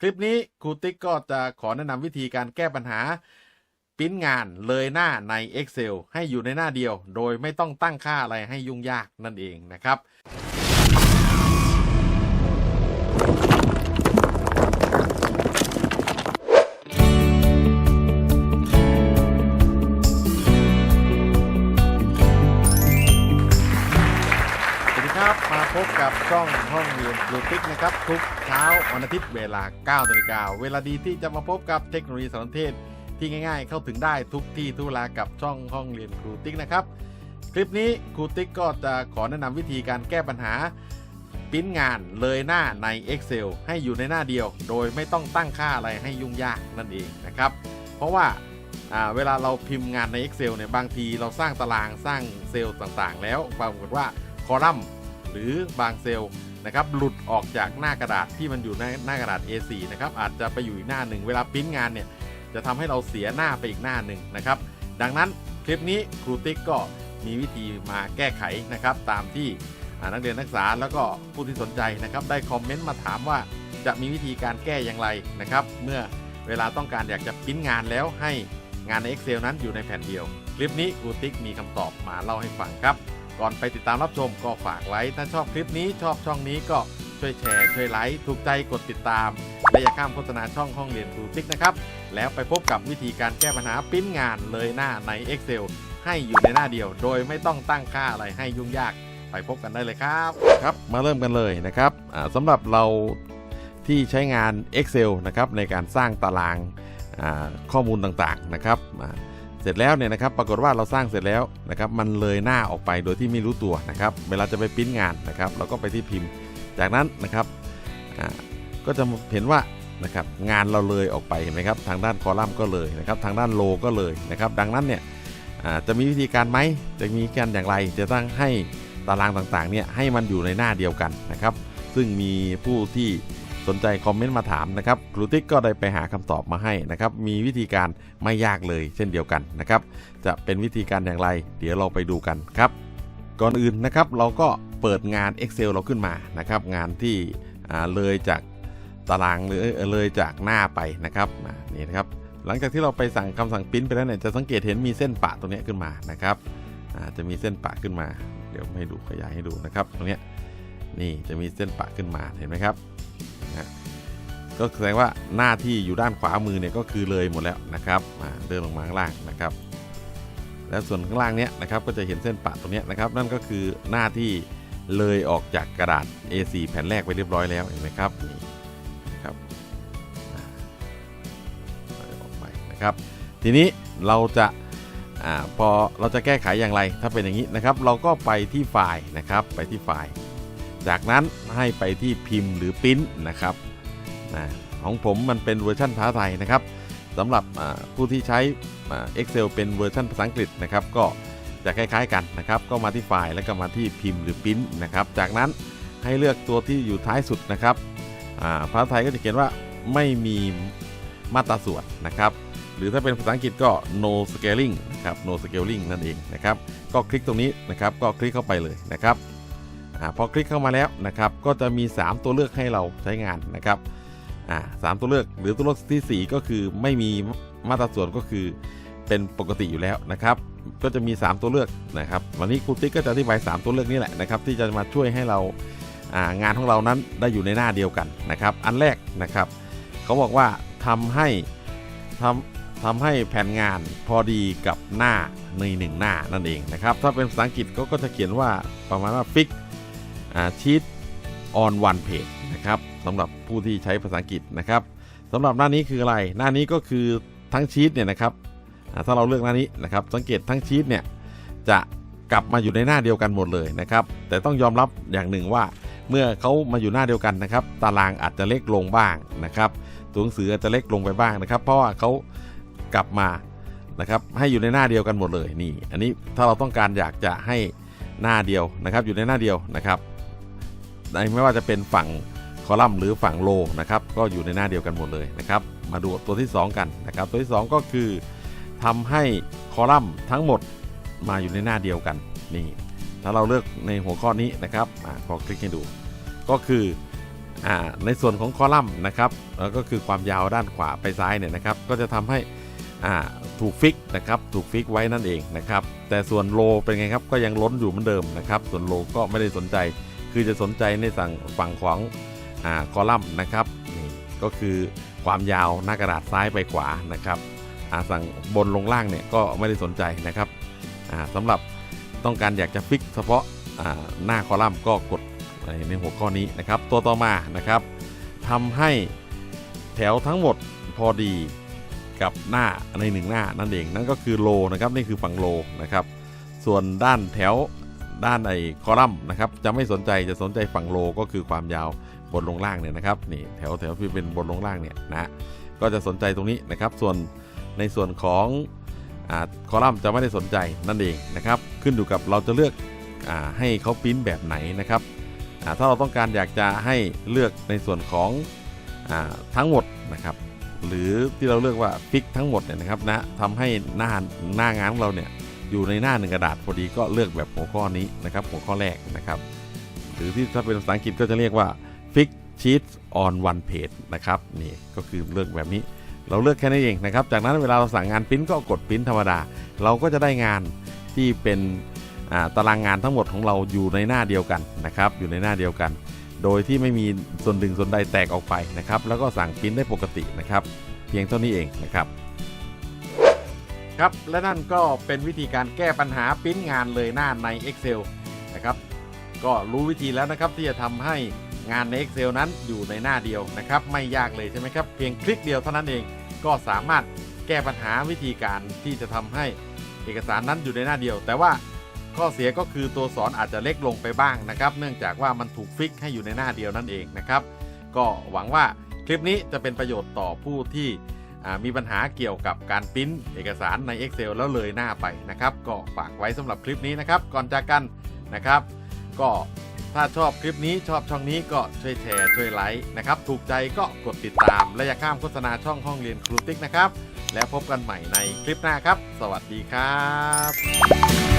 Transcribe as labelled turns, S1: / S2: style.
S1: คลิปนี้ครูติ๊กก็จะขอแนะนำวิธีการแก้ปัญหาปิ้นงานเลยหน้าใน Excel ให้อยู่ในหน้าเดียว โดยไม่ต้องตั้งค่าอะไรให้ยุ่งยากนั่นเองนะครับ ห้องเรียนครูติ๊กนะครับ ทุกเช้าวันอาทิตย์เวลา9นาฬิกาเวลาดีที่จะมาพบกับเทคโนโลยีสารสนเทศ ที่ง่ายๆ เข้าถึงได้ทุกที่ทุกเวลากับช่องห้องเรียนครูติ๊กนะครับ คลิปนี้ครูติ๊กก็จะขอแนะนำวิธีการแก้ปัญหาปิ้นงานเลยหน้าใน Excel ให้อยู่ในหน้าเดียว โดยไม่ต้องตั้งค่าอะไรให้ยุ่งยากนั่นเองนะครับ เพราะว่าอ่าเวลาเราพิมพ์งานใน Excel เนี่ยบางทีเราสร้างตารางสร้างเซลล์ต่างๆ แล้วปรากฏว่าคอลัมน์ หรือบางเซลล์ นะครับหลุดออกจากหน้ากระดาษที่มันอยู่ในหน้ากระดาษ A4 นะครับอาจจะไปอยู่อีกหน้าหนึ่งเวลาปริ้นงานเนี่ยจะทำให้เราเสียหน้าไปอีกหน้าหนึ่งนะครับ ดังนั้นคลิปนี้ครูติ๊กก็มีวิธีมาแก้ไขนะครับ ตามที่นักเรียนนักศึกษาแล้วก็ผู้ที่สนใจนะครับ ได้คอมเมนต์มาถามว่าจะมีวิธีการแก้อย่างไรนะครับ เมื่อเวลาต้องการอยากจะปริ้นงานแล้วให้งานใน Excel นั้นอยู่ในแผ่นเดียว คลิปนี้ครูติ๊กมีคำตอบมาเล่าให้ฟังครับ ก่อนไปติดตามรับชมก็ฝากไว้ถ้าชอบคลิปนี้ชอบช่องนี้ก็ช่วยแชร์ช่วยไลค์ถูกใจกดติดตาม และอย่าข้ามโฆษณาช่องห้องเรียนครูติ๊กนะครับ แล้วไปพบกับวิธีการแก้ปัญหาปริ้นงานเลยหน้าใน Excel ให้อยู่ในหน้าเดียว โดยไม่ต้องตั้งค่าอะไรให้ยุ่งยาก ไปพบกันได้เลยครับครับ มาเริ่มกันเลยนะครับสำหรับเราที่ใช้งาน Excel นะครับในการสร้างตารางข้อมูลต่างๆนะครับ เสร็จแล้วเนี่ยนะครับปรากฏว่าเราสร้างเสร็จแล้วนะครับมันเลยหน้าออกไปโดยที่ไม่รู้ตัวนะครับเวลาจะไปปริ้นงานนะครับเราก็ไปที่พิมพ์ จากนั้นนะครับก็จะเห็นว่านะครับงานเราเลยออกไปเห็นไหมครับทางด้านคอลัมน์ก็เลยนะครับทางด้านโลก็เลยนะครับดังนั้นเนี่ยจะมีวิธีการไหมจะมีการอย่างไร จะต้องให้ตารางต่างๆเนี่ยให้มันอยู่ในหน้าเดียวกันนะครับซึ่งมีผู้ที่ สนใจคอมเมนต์มาถามนะครับครูติ๊กก็ได้ไปหาคำตอบมาให้นะครับ มีวิธีการไม่ยากเลยเช่นเดียวกันนะครับ จะเป็นวิธีการอย่างไร เดี๋ยวเราไปดูกันครับ ก่อนอื่นนะครับเราก็เปิดงาน Excel เราขึ้นมานะครับ งานที่อ่าเลยจากตารางหรือเออเลยจากหน้าไปนะครับนี่นะครับ หลังจากที่เราไปสั่งคำสั่งปริ้นไปแล้วเนี่ยจะสังเกตเห็นมีเส้นปะตรงนี้ขึ้นมานะครับจะมีเส้นปะขึ้นมา เดี๋ยวให้ดูขยายให้ดูนะครับ ตรงนี้นี่จะมีเส้นปะขึ้นมาเห็นไหมครับ นะก็แสดงว่าหน้าที่อยู่ด้านขวามือเนี่ยก็คือเลยหมดแล้วนะครับเดินลงมาข้างล่างนะครับ แล้วส่วนข้างล่างเนี้ยนะครับก็จะเห็นเส้นปะตรงเนี้ยนะครับนั่นก็คือหน้าที่เลยออกจากกระดาษ A4 แผ่นแรกไปเรียบร้อยแล้วเห็นไหมครับนี่นะครับออกไปนะครับ ทีนี้เราจะอพอเราจะแก้ไขอย่างไรถ้าเป็นอย่างนี้นะครับ เราก็ไปที่ไฟล์นะครับไปที่ไฟล์ จากนั้นให้ไปที่พิมพ์หรือปิ้นนะครับนะของผมมันเป็นเวอร์ชันภาษาไทยนะครับสำหรับผู้ที่ใช้อ่า Excel เป็นเวอร์ชันภาษาอังกฤษนะครับ ก็จะคล้าย ๆ กันนะครับ ก็มาที่ไฟล์แล้วก็มาที่พิมพ์หรือปิ้นนะครับ จากนั้นให้เลือกตัวที่อยู่ท้ายสุดนะครับภาษาไทยก็จะเขียนว่าไม่มีมาตราส่วนนะครับ หรือถ้าเป็นภาษาอังกฤษก็ no scaling นะครับ no scaling นั่นเองนะครับ ก็คลิกตรงนี้นะครับ ก็คลิกเข้าไปเลยนะครับ อพอคลิกเข้ามาแล้วนะครับก็จะมี 3 ตัวเลือกให้เราใช้งานนะครับสามตัวเลือกหรือตัวเลือกทีสี่ 4 ก็คือไม่มีมาตราส่วนก็คือเป็นปกติอยู่แล้วนะครับ ก็จะมี 3 ตัวเลือกนะครับ วันนี้ครูติ๊กก็จะอธิบาย 3 ตัวเลือกนี้แหละนะครับที่จะมาช่วยให้เราางานของเรานั้นได้อยู่ในหน้าเดียวกันนะครับ อันแรกนะครับ เขาบอกว่าทำให้ทำทำให้แผนงานพอดีกับหน้าในหนึ่งหน้านั่นเองนะครับ ถ้าเป็นภาษาอังกฤษก็จะเขียนว่าประมาณว่า fix อ่า sheet on one page นะครับสำหรับผู้ที่ใช้ภาษาอังกฤษนะครับสำหรับหน้านี้คืออะไร หน้านี้ก็คือทั้งชีตเนี่ยนะครับถ้าเราเลือกหน้านี้นะครับ สังเกตทั้งชีตเนี่ยจะกลับมาอยู่ในหน้าเดียวกันหมดเลยนะครับ แต่ต้องยอมรับอย่างหนึ่งว่า เมื่อเขามาอยู่หน้าเดียวกันนะครับ ตารางอาจจะเล็กลงบ้างนะครับตัวหนังสืออาจจะเล็กลงไปบ้างนะครับ เพราะว่าเขากลับมานะครับ ให้อยู่ในหน้าเดียวกันหมดเลยนี่ อันนี้ถ้าเราต้องการอยากจะให้หน้าเดียวนะครับ อยู่ในหน้าเดียวนะครับ ไม่ว่าจะเป็นฝั่งคอลัมน์หรือฝั่งโลนะครับก็อยู่ในหน้าเดียวกันหมดเลยนะครับ มาดูตัวที่ 2 กันนะครับ ตัวที่ 2 ก็คือทำให้คอลัมน์ทั้งหมดมาอยู่ในหน้าเดียวกันนี่ถ้าเราเลือกในหัวข้อนี้นะครับอาขอคลิกให้ดู ก็คืออ่าในส่วนของคอลัมน์นะครับแล้วก็คือความยาวด้านขวาไปซ้ายเนี่ยนะครับ ก็จะทำให้อ่าถูกฟิกนะครับถูกฟิกไว้นั่นเองนะครับ แต่ส่วนโลเป็นไงครับก็ยังล้นอยู่เหมือนเดิมนะครับ ส่วนโลก็ไม่ได้สนใจ คือจะสนใจในสั่งฝั่งของอ่าคอลัมน์นะครับนี่ก็คือความยาวหน้ากระดาษซ้ายไปขวานะครับอ่าสั่งบนลงล่างเนี่ยก็ไม่ได้สนใจนะครับอ่าสำหรับต้องการอยากจะฟิกเฉพาะอ่าหน้าคอลัมน์ก็กดในหัวข้อนี้นะครับ ตัวต่อมานะครับทำให้แถวทั้งหมดพอดีกับหน้าในหนึ่งหน้านั่นเองนั่นก็คือโลนะครับนี่คือฝั่งโลนะครับ ส่วนด้านแถว ด้านไอคอลัมน์นะครับจะไม่สนใจจะสนใจฝั่งโลก็คือความยาวบนลงล่างเนี่ยนะครับนี่แถวแถวที่เป็นบนลงล่างเนี่ยนะก็จะสนใจตรงนี้นะครับ ส่วนในส่วนของอาคอลัมน์จะไม่ได้สนใจนั่นเองนะครับ ขึ้นอยู่กับเราจะเลือกอาให้เขาปริ้นแบบไหนนะครับอ่าถ้าเราต้องการอยากจะให้เลือกในส่วนของอาทั้งหมดนะครับ หรือที่เราเลือกว่าฟิกทั้งหมดเนี่ยนะครับนะทำให้หน้าหน้างานของเราเนี่ย อยู่ในหน้าหนึ่งกระดาษพอดีก็เลือกแบบหัวข้อนี้นะครับ หัวข้อแรกนะครับ หรือที่ถ้าเป็นภาษาอังกฤษก็จะเรียกว่า fix sheets on one page นะครับนี่ก็คือเลือกแบบนี้ เราเลือกแค่นี้เองนะครับ จากนั้นเวลาเราสั่งงานปริ้นก็กดปริ้นธรรมดา เราก็จะได้งานที่เป็นตารางงานทั้งหมดของเราอยู่ในหน้าเดียวกันนะครับ อยู่ในหน้าเดียวกัน โดยที่ไม่มีส่วนหนึ่งส่วนใดแตกออกไปนะครับ แล้วก็สั่งปริ้นได้ปกตินะครับ เพียงเท่านี้เองนะครับ ครับ และนั่นก็เป็นวิธีการแก้ปัญหาปริ้นงานเลยหน้าใน Excel นะครับ ก็รู้วิธีแล้วนะครับที่จะทำให้งานใน Excel นั้นอยู่ในหน้าเดียวนะครับ ไม่ยากเลยใช่ไหมครับ เพียงคลิกเดียวเท่านั้นเอง ก็สามารถแก้ปัญหาวิธีการที่จะทำให้เอกสารนั้นอยู่ในหน้าเดียว แต่ว่าข้อเสียก็คือตัวสอนอาจจะเล็กลงไปบ้างนะครับ เนื่องจากว่ามันถูกฟิกให้อยู่ในหน้าเดียวนั่นเองนะครับ ก็หวังว่าคลิปนี้จะเป็นประโยชน์ต่อผู้ที่ มีปัญหาเกี่ยวกับการพิมพ์เอกสารใน Excel แล้วเลยหน้าไปนะครับ ก็ฝากไว้สำหรับคลิปนี้นะครับ ก่อนจากกันนะครับ ก็ถ้าชอบคลิปนี้ชอบช่องนี้ก็ช่วยแชร์ช่วยไลค์นะครับ ถูกใจก็กดติดตาม และอย่าข้ามโฆษณาช่องห้องเรียนครูติ๊กนะครับ แล้วพบกันใหม่ในคลิปหน้าครับ สวัสดีครับ